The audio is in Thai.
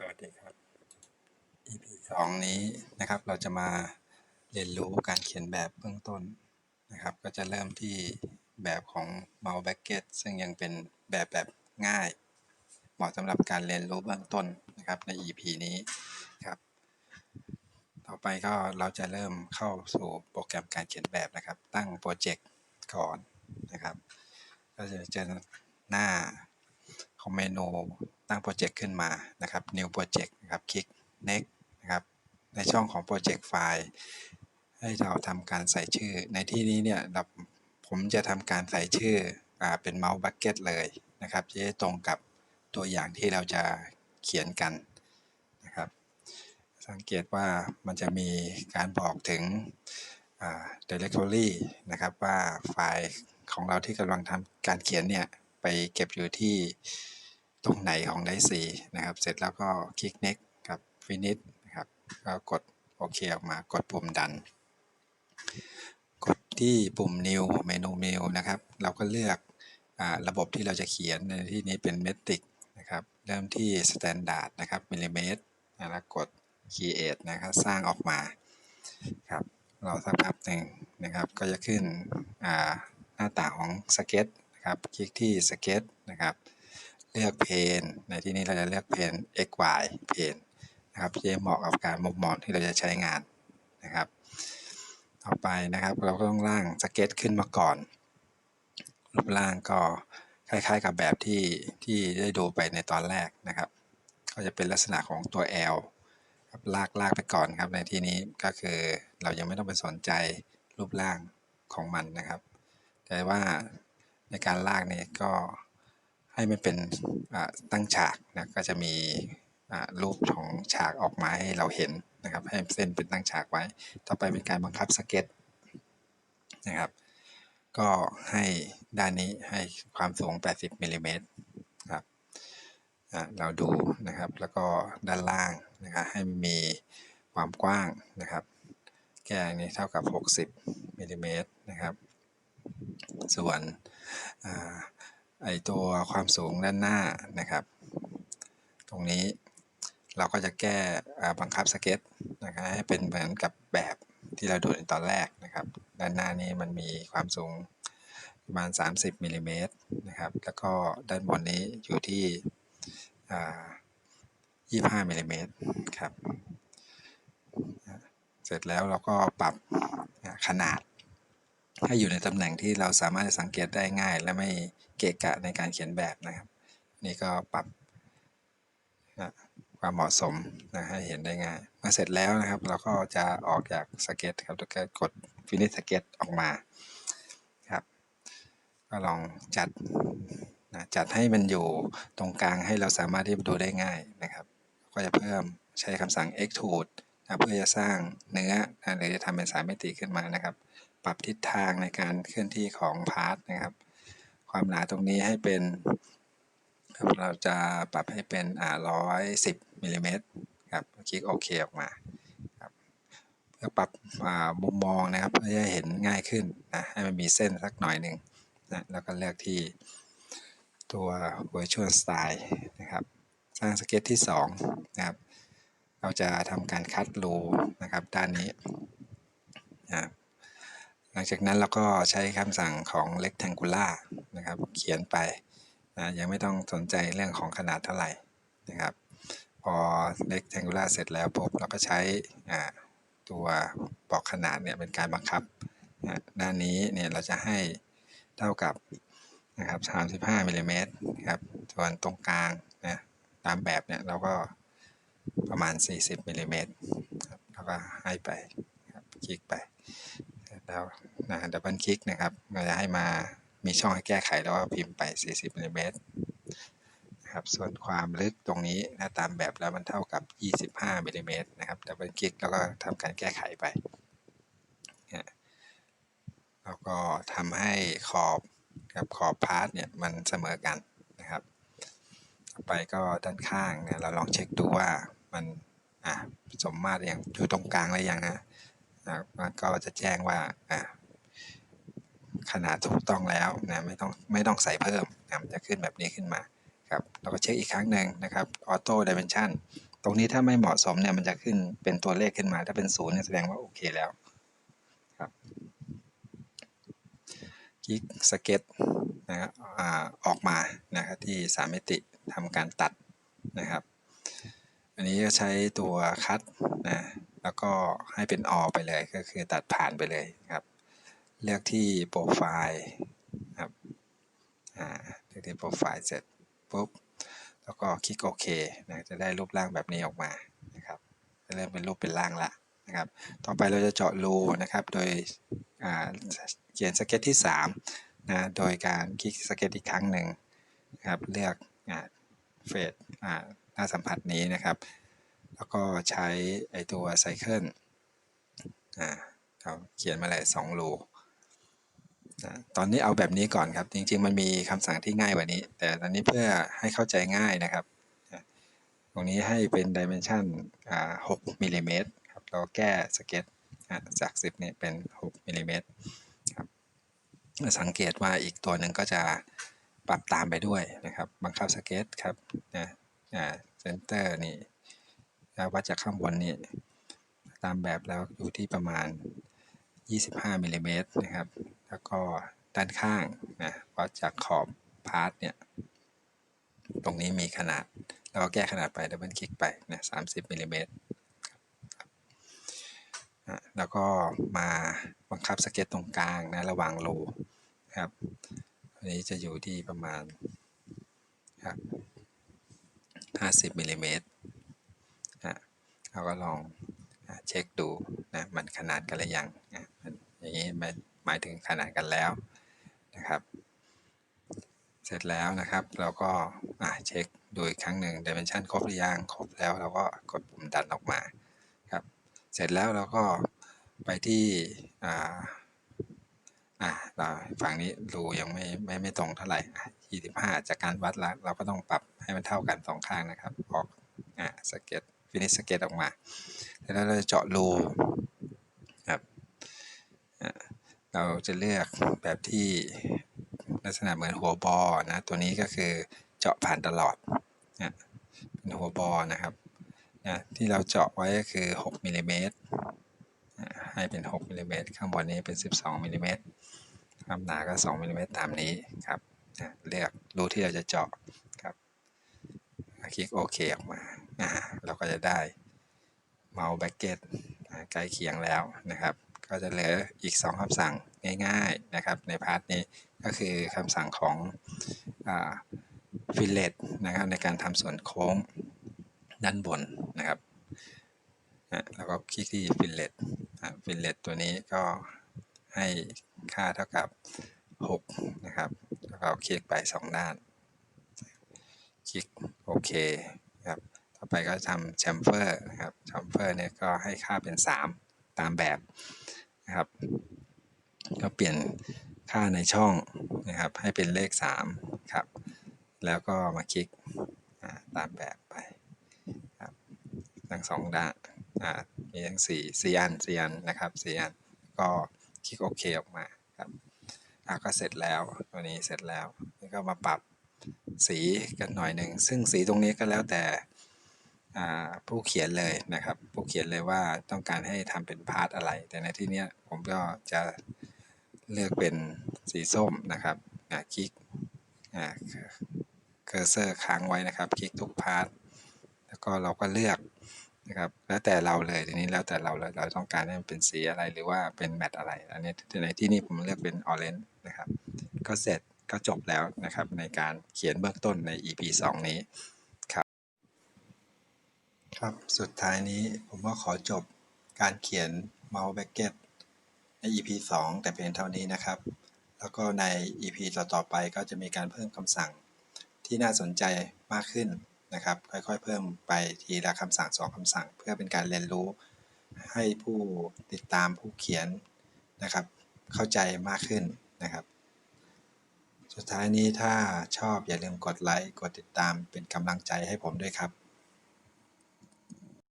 สวัสดีครับ EP สองนี้นะครับเราจะมาเรียนรู้การเขียนแบบเบื้องต้นนะครับ ก็จะเริ่มที่แบบของ mouse b a c k e t ซึ่งยังเป็นแบบแบบง่าย เหมาะสำหรับการเรียนรู้เบื้องต้นนะครับใน EP นี้ครับ ต่อไปก็เราจะเริ่มเข้าสู่โปรแกรมการเขียนแบบนะครับ ตั้งโปรเจกต์ก่อนนะครับ ก็จะเจอหน้าของเมนู ตั้งโปรเจกต์ขึ้นมานะครับ New Project นะครับ คลิก Next นะครับ ในช่องของโปรเจกต์ไฟล์ให้เราทำการใส่ชื่อ ในที่นี้เนี่ยผมจะทำการใส่ชื่ออเป็น Mouse Bucket เลยนะครับจะได้ตรงกับตัวอย่างที่เราจะเขียนกันนะครับ สังเกตว่ามันจะมีการบอกถึง directory นะครับว่าไฟล์ของเราที่กำลังทำการเขียนเนี่ย ไปเก็บอยู่ที่ ตรงไหนของไดซีนะครับ เสร็จแล้วก็คลิก next ครับ finish นะครับก็กดโอเคออกมากดปุ่มดัน กดที่ปุ่ม new เมนู new นะครับ เราก็เลือกอระบบที่เราจะเขียนในที่นี้เป็น metric นะครับ เริ่มที่ standard นะครับมิลลิเมตรแล้วกด create นะครับ สร้างออกมาครับเรอสักแป๊บหนึ่งนะครับ ก็จะขึ้นหน้าต่างของ sketch นะครับ คลิกที่ sketch นะครับ เลือกเพนในที่นี้เราจะเลือกเพน x y เพนนะครับที่เหมาะกับการมุมมองที่เราจะใช้งานนะครับต่อไปนะครับ เราก็ต้องร่างสเก็ตขึ้นมาก่อน รูปร่างก็คล้ายๆกับแบบที่ที่ได้ดูไปในตอนแรกนะครับ ก็จะเป็นลักษณะของตัว L ครับลากลากไปก่อนครับในที่นี้ก็คือเรายังไม่ต้องไปสนใจรูปร่างของมันนะครับ แต่ว่าในการลากเนี่ยก็ ให้มันเป็นตั้งฉากนะก็จะมีรูปของฉากออกมาให้เราเห็นนะครับ ให้เส้นเป็นตั้งฉากไว้ ต่อไปเป็นการบังคับสเก็ตนะครับ ก็ให้ด้านนี้ให้ความสูง 80มิลลิเมตรครับเราดูนะครับ แล้วก็ด้านล่างนะครับให้มีความกว้างนะครับ แก้นี้เท่ากับ 60มิลลิเมตรนะครับ ส่วน ไอตัวความสูงด้านหน้านะครับ ตรงนี้เราก็จะแก้บังคับสเก็ตนะครับให้เป็นเหมือนกับแบบที่เราดูในตอนแรกนะครับ ด้านหน้านี้มันมีความสูงประมาณ 30มิลลิเมตรนะครับ แล้วก็ด้านบนนี้อยู่ที่ 25มิลลิเมตรครับ เสร็จแล้วเราก็ปรับขนาด ให้อยู่ในตำแหน่งที่เราสามารถสังเกตได้ง่าย และไม่เกะกะในการเขียนแบบนะครับ นี่ก็ปรับความเหมาะสมนะให้เห็นได้ง่าย เมื่อเสร็จแล้วนะครับ เราก็จะออกจากสเก็ตครับแล้วก็กด finish สเก็ตออกมาครับ ก็ลองจัดนะจัดให้มันอยู่ตรงกลางให้เราสามารถที่จะดูได้ง่ายนะครับ ก็จะเพิ่มใช้คำสั่ง extrude เพื่อจะสร้างเนื้อนะหรือจะทำเป็นสามมิติขึ้นมานะครับ ปรับทิศทางในการเคลื่อนที่ของพาร์ทนะครับ ความหนาตรงนี้ให้เป็น เราจะปรับให้เป็นอ่าร้อยสิบมิลลิเมตรครับคลิกโอเคออกมาครับเพื่อปรับมุมมองนะครับ เพื่อให้เห็นง่ายขึ้นนะให้มันมีเส้นสักหน่อยหนึ่งนะแล้วก็เลือกที่ตัว Virtual Style นะครับ สร้างสเก็ตที่ 2 นะครับ เราจะทำการคัดรูนะครับด้านนี้นะหลังจากนั้นเราก็ใช้คำสั่งของ rectangular นะครับ เขียนไปนะยังไม่ต้องสนใจเรื่องของขนาดเท่าไหร่นะครับ พอ rectangular เสร็จแล้วปุ๊บเราก็ใช้ตัวบอกขนาดเนี่ยเป็นการบังคับนะด้านนี้เนี่ยเราจะให้เท่ากับนะครับ35มิลลิเมตรครับส่วนตรงกลางนะตามแบบเนี่ยเราก็ ประมาณ 40มิลลิเมตรแล้วก็ให้ไปคคลิกไป แล้วนะดับเบิลคลิกนะครับเราจะให้มามีช่องให้แก้ไขแล้วก็พิมพ์ไป 40มิลลิเมตรครับส่วนความลึกตรงนี้นะตามแบบแล้วมันเท่ากับ 25มิลลิเมตรนะครับดับเบิลคลิกแล้วก็ทำการแก้ไขไปแล้วก็ทำให้ขอบกับขอบพาร์ทเนี่ยมันเสมอกันนะครับ ต่อไปก็ด้านข้างเนี่ยเราลองเช็คดูว่า มันสมมาตรอย่างอยู่ตรงกลางอะไรอย่างนะมันก็จะแจ้งว่าขนาดถูกต้องแล้วนะไม่ต้องไม่ต้องใส่เพิ่มนะมันจะขึ้นแบบนี้ขึ้นมาครับเราก็เช็คอีกครั้งหนึ่งนะครับออโต้ดิเมนชันตรงนี้ถ้าไม่เหมาะสมเนี่ยมันจะขึ้นเป็นตัวเลขขึ้นมาถ้าเป็นศูนย์แสดงว่าโอเคแล้วครับคลิกสเก็ตนะครับอออกมานะครับที่สามมิติทำการตัดนะครับ อันนี้ก็ใช้ตัวคัดนะแล้วก็ให้เป็นออไปเลยก็คือตัดผ่านไปเลยครับ เลือกที่โปรไฟล์ครับอ่าเลือกที่โปรไฟล์เสร็จปุ๊บแล้วก็คลิกโอเคนะจะได้รูปร่างแบบนี้ออกมานะครับจะเริ่มเป็นรูปเป็นร่างละนะครับ ต่อไปเราจะเจาะรูนะครับ โดยอ่าเขียนสเก็ตที่3นะโดยการคลิกสเก็ตอีกครั้งหนึ่งนะครับเลือกเฟส หน้าสัมผัสนี้นะครับ แล้วก็ใช้ไอตัวไซเคิลอ่าเราเขียนมาเลยสองรูตอนนี้เอาแบบนี้ก่อนครับ จริง ๆ มันมีคำสั่งที่ง่ายกว่านี้ แต่ตอนนี้เพื่อให้เข้าใจง่ายนะครับ ตรงนี้ให้เป็นดิเมนชัน6มิลลิเมตรครับเราแก้สเก็ตจาก 10เนี่ยเป็น 6มิลลิเมตรครับสังเกตว่าอีกตัวหนึ่งก็จะปรับตามไปด้วยนะครับ บังคับสเก็ตครับนะ เซนเตอร์นี่แล้ววัดจากข้างบนนี่ตามแบบแล้วอยู่ที่ประมาณ 25มิลลิเมตรนะครับ แล้วก็ด้านข้างนะวัดจากขอบพาร์ทเนี่ย ตรงนี้มีขนาดเราก็แก้ขนาดไปดับเบิลคลิกไปนะ30มิลลิเมตรแล้วก็มาบังคับสเก็ตตรงกลางนะระหว่างรูนะครับอันนี้จะอยู่ที่ประมาณครับ 50มิลลิเมตรนะเราก็ลองอเช็คดูนะมันขนาดกันหรือยังอย่างนี้หมายถึงขนาดกันแล้วนะครับ เสร็จแล้วนะครับเราก็อะเช็คดูอีกครั้งหนึ่ง dimension ครบหรือยังครบแล้วเราก็กดปุ่มดันออกมาครับเสร็จแล้วเราก็ไปที่ อ่าเราฝั่งนี้รูยังไม่ไม่ไม่ตรงเท่าไหร่อะ25จากการวัดแล้วเราก็ต้องปรับให้มันเท่ากันสองข้างนะครับ ออกอ่าสเก็ตฟินิชสเก็ตออกมาแล้วเราจะเจาะรูครับอ่าเราจะเลือกแบบที่ลักษณะเหมือนหัวบอนะ ตัวนี้ก็คือเจาะผ่านตลอดนะเป็นหัวบอนะครับนะที่เราเจาะไว้ก็คือ 6มิลลิเมตรให้เป็น 6มิลลิเมตรข้างบนนี้เป็น 12มิลลิเมตร ความหนาก็2มิลลิเมตรตามนี้ครับนะเลือกรูที่เราจะเจาะครับคลิกโอเคออกมาอ่าเราก็จะได้เมาส์แบ็กเก็ตใกล้เคียงแล้วนะครับ ก็จะเหลืออีก 2คำสั่งง่ายๆนะครับในพาร์ทนี้ก็คือคำสั่งของฟิลเลตนะครับในการทำส่วนโค้งด้านบนนะครับนะแล้วก็คลิกที่ฟิลเลตฟิลเลตตัวนี้ก็ให้ ค่าเท่ากับ6นะครับแล้วก็คลิกไป 2 ด้าน คลิกโอเคครับต่อไปก็ทำแชมเฟอร์นะครับแชมเฟอร์เนี่ยก็ให้ค่าเป็น 3 ตามแบบนะครับ ก็เปลี่ยนค่าในช่องนะครับ ให้เป็นเลข3ครับ แล้วก็มาคลิกตามแบบไปครับทั้งสองด้านมีทั้งสี่สี่อันสี่อันนะครับสี่อันก็คลิกโอเคออกมา ครับก็เสร็จแล้วตัวนี้เสร็จแล้วนี่ก็มาปรับสีกันหน่อยหนึ่งซึ่งสีตรงนี้ก็แล้วแต่ผู้เขียนเลยนะครับ ผู้เขียนเลยว่าต้องการให้ทำเป็นพาร์ทอะไร แต่ในที่นี้ผมก็จะเลือกเป็นสีส้มนะครับคลิกเคอร์เซอร์ค้างไว้นะครับ คลิกทุกพาร์ทแล้วก็เราก็เลือก นะครับแล้วแต่เราเลยทีนี้แล้วแต่เราเลยเราต้องการให้มันเป็นสีอะไรหรือว่าเป็นแมทอะไรอันนี้ในที่นี้ผมเลือกเป็นออเรนจ์นะครับ ก็เสร็จก็จบแล้วนะครับ ในการเขียนเบื้องต้นใน EP 2 นี้ครับ ครับสุดท้ายนี้ผมก็ขอจบการเขียน mouse bracket ใน EP 2 แต่เพียงเท่านี้นะครับ แล้วก็ใน EP ต่อๆไปก็จะมีการเพิ่มคำสั่งที่น่าสนใจมากขึ้น นะครับ ค่อยๆ เพิ่มไปทีละคำสั่งสองคำสั่ง เพื่อเป็นการเรียนรู้ให้ผู้ติดตามผู้เขียนนะครับ เข้าใจมากขึ้นนะครับ สุดท้ายนี้ถ้าชอบอย่าลืมกดไลค์กดติดตามเป็นกำลังใจให้ผมด้วยครับ